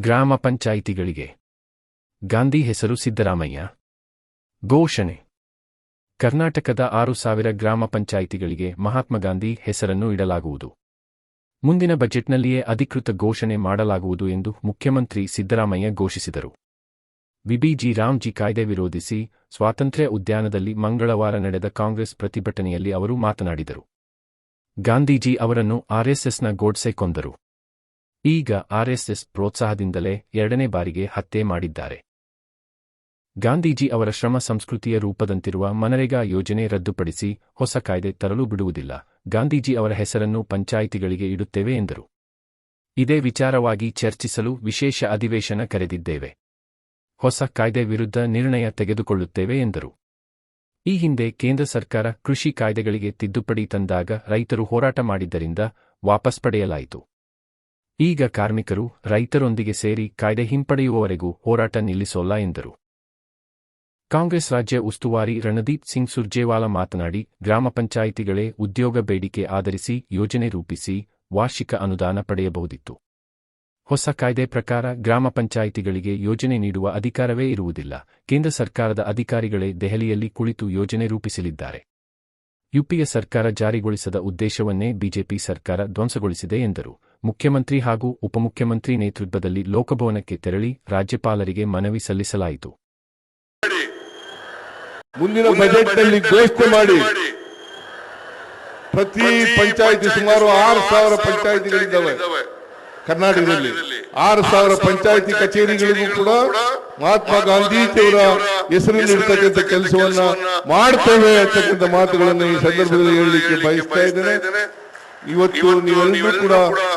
ಗ್ರಾಮ ಪಂಚಾಯಿತಿಗಳಿಗೆ. ಗಾಂಧಿ ಹೆಸರು ಸಿದ್ದರಾಮಯ್ಯ. ಘೋಷಣೆ. ಕರ್ನಾಟಕದ ಆರು ಸಾವಿರ ಗ್ರಾಮ ಪಂಚಾಯಿತಿಗಳಿಗೆ ಮಹಾತ್ಮ ಗಾಂಧಿ ಹೆಸರನ್ನು ಇಡಲಾಗುವುದು. ಮುಂದಿನ ಬಜೆಟ್ನಲ್ಲಿಯೇ ಅಧಿಕೃತ ಘೋಷಣೆ ಮಾಡಲಾಗುವುದು ಎಂದು ಮುಖ್ಯಮಂತ್ರಿ ಸಿದ್ದರಾಮಯ್ಯ ಘೋಷಿಸಿದರು. ವಿಬಿಜಿ ರಾಮ್ಜಿ ಕಾಯ್ದೆ ವಿರೋಧಿಸಿ ಸ್ವಾತಂತ್ರ್ಯ ಉದ್ಯಾನದಲ್ಲಿ ಮಂಗಳವಾರ ನಡೆದ ಕಾಂಗ್ರೆಸ್ ಪ್ರತಿಭಟನೆಯಲ್ಲಿ ಅವರು ಮಾತನಾಡಿದರು. ಗಾಂಧೀಜಿ ಅವರನ್ನು ಆರ್ಎಸ್ಎಸ್ನ ಗೋಡ್ಸೆ ಕೊಂದರು. ಈಗ ಆರ್ಎಸ್ಎಸ್ ಪ್ರೋತ್ಸಾಹದಿಂದಲೇ ಎರಡನೇ ಬಾರಿಗೆ ಹತ್ಯೆ ಮಾಡಿದ್ದಾರೆ. ಗಾಂಧೀಜಿ ಅವರ ಶ್ರಮ ಸಂಸ್ಕೃತಿಯ ರೂಪದಂತಿರುವ ಮನರೇಗಾ ಯೋಜನೆ ರದ್ದುಪಡಿಸಿ ಹೊಸ ಕಾಯ್ದೆ ತರಲು ಬಿಡುವುದಿಲ್ಲ. ಗಾಂಧೀಜಿ ಅವರ ಹೆಸರನ್ನು ಪಂಚಾಯಿತಿಗಳಿಗೆ ಇಡುತ್ತೇವೆ ಎಂದರು. ಇದೇ ವಿಚಾರವಾಗಿ ಚರ್ಚಿಸಲು ವಿಶೇಷ ಅಧಿವೇಶನ ಕರೆದಿದ್ದೇವೆ. ಹೊಸ ಕಾಯ್ದೆ ವಿರುದ್ಧ ನಿರ್ಣಯ ತೆಗೆದುಕೊಳ್ಳುತ್ತೇವೆ ಎಂದರು. ಈ ಹಿಂದೆ ಕೇಂದ್ರ ಸರ್ಕಾರ ಕೃಷಿ ಕಾಯ್ದೆಗಳಿಗೆ ತಿದ್ದುಪಡಿ ತಂದಾಗ ರೈತರು ಹೋರಾಟ ಮಾಡಿದ್ದರಿಂದ ವಾಪಸ್ ಪಡೆಯಲಾಯಿತು. ಈಗ ಕಾರ್ಮಿಕರು ರೈತರೊಂದಿಗೆ ಸೇರಿ ಕಾಯ್ದೆ ಹಿಂಪಡೆಯುವವರೆಗೂ ಹೋರಾಟ ನಿಲ್ಲಿಸೋಲ್ಲ ಎಂದರು. ಕಾಂಗ್ರೆಸ್ ರಾಜ್ಯ ಉಸ್ತುವಾರಿ ರಣದೀಪ್ ಸಿಂಗ್ ಸುರ್ಜೇವಾಲಾ ಮಾತನಾಡಿ, ಗ್ರಾಮ ಪಂಚಾಯಿತಿಗಳೇ ಉದ್ಯೋಗ ಬೇಡಿಕೆ ಆಧರಿಸಿ ಯೋಜನೆ ರೂಪಿಸಿ ವಾರ್ಷಿಕ ಅನುದಾನ ಪಡೆಯಬಹುದಿತ್ತು. ಹೊಸ ಕಾಯ್ದೆ ಪ್ರಕಾರ ಗ್ರಾಮ ಪಂಚಾಯಿತಿಗಳಿಗೆ ಯೋಜನೆ ನೀಡುವ ಅಧಿಕಾರವೇ ಇರುವುದಿಲ್ಲ. ಕೇಂದ್ರ ಸರ್ಕಾರದ ಅಧಿಕಾರಿಗಳೇ ದೆಹಲಿಯಲ್ಲಿ ಕುಳಿತು ಯೋಜನೆ ರೂಪಿಸಲಿದ್ದಾರೆ. ಯುಪಿಎ ಸರ್ಕಾರ ಜಾರಿಗೊಳಿಸದ ಉದ್ದೇಶವನ್ನೇ ಬಿಜೆಪಿ ಸರ್ಕಾರ ಧ್ವಂಸಗೊಳಿಸಿದೆ ಎಂದರು. ಮುಖ್ಯಮಂತ್ರಿ ಹಾಗೂ ಉಪಮುಖ್ಯಮಂತ್ರಿ ನೇತೃತ್ವದಲ್ಲಿ ಲೋಕಭವನಕ್ಕೆ ತೆರಳಿ ರಾಜ್ಯಪಾಲರಿಗೆ ಮನವಿ ಸಲ್ಲಿಸಲಾಯಿತು. ಮುಂದಿನ ಬಜೆಟ್ನಲ್ಲಿ ಘೋಷಣೆ ಮಾಡಿ. ಪ್ರತಿ ಪಂಚಾಯಿತಿ ಸುಮಾರು ಆರು ಸಾವಿರ ಪಂಚಾಯಿತಿಗಳಿದ್ದಾವೆ. ಕರ್ನಾಟಕದಲ್ಲಿ ಆರು ಸಾವಿರ ಪಂಚಾಯಿತಿ ಕಚೇರಿಗಳಿಗೂ ಕೂಡ ಮಹಾತ್ಮ ಗಾಂಧೀಜಿಯವರ ಹೆಸರಿನಿರ್ತಕ್ಕಂಥ ಕೆಲಸವನ್ನ ಮಾಡ್ತೇವೆ ಅಂತಕ್ಕಂಥ ಮಾತುಗಳನ್ನು ಈ ಸಂದರ್ಭದಲ್ಲಿ ಹೇಳಲಿಕ್ಕೆ ಬಯಸ್ತಾ ಇದ್ದೇನೆ. ಇವತ್ತು ನೀವೆಲ್ಲರೂ ಕೂಡ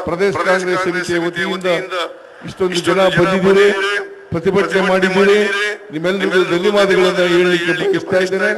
ಪ್ರದೇಶ ಕಾಂಗ್ರೆಸ್ ಸಮಿತಿಯ ವತಿಯಿಂದ ಇಷ್ಟೊಂದು ಜನ ಬಂದಿದ್ದೀರಿ ಪ್ರತಿಭಟನೆ ಮಾಡಿದ್ದೀರಿ ನಿಮ್ಮೆಲ್ಲರಿಗೂ ಧನ್ಯವಾದಗಳನ್ನು ಹೇಳಲಿಕ್ಕೆ ಇಷ್ಟ ಇದ್ದೇನೆ.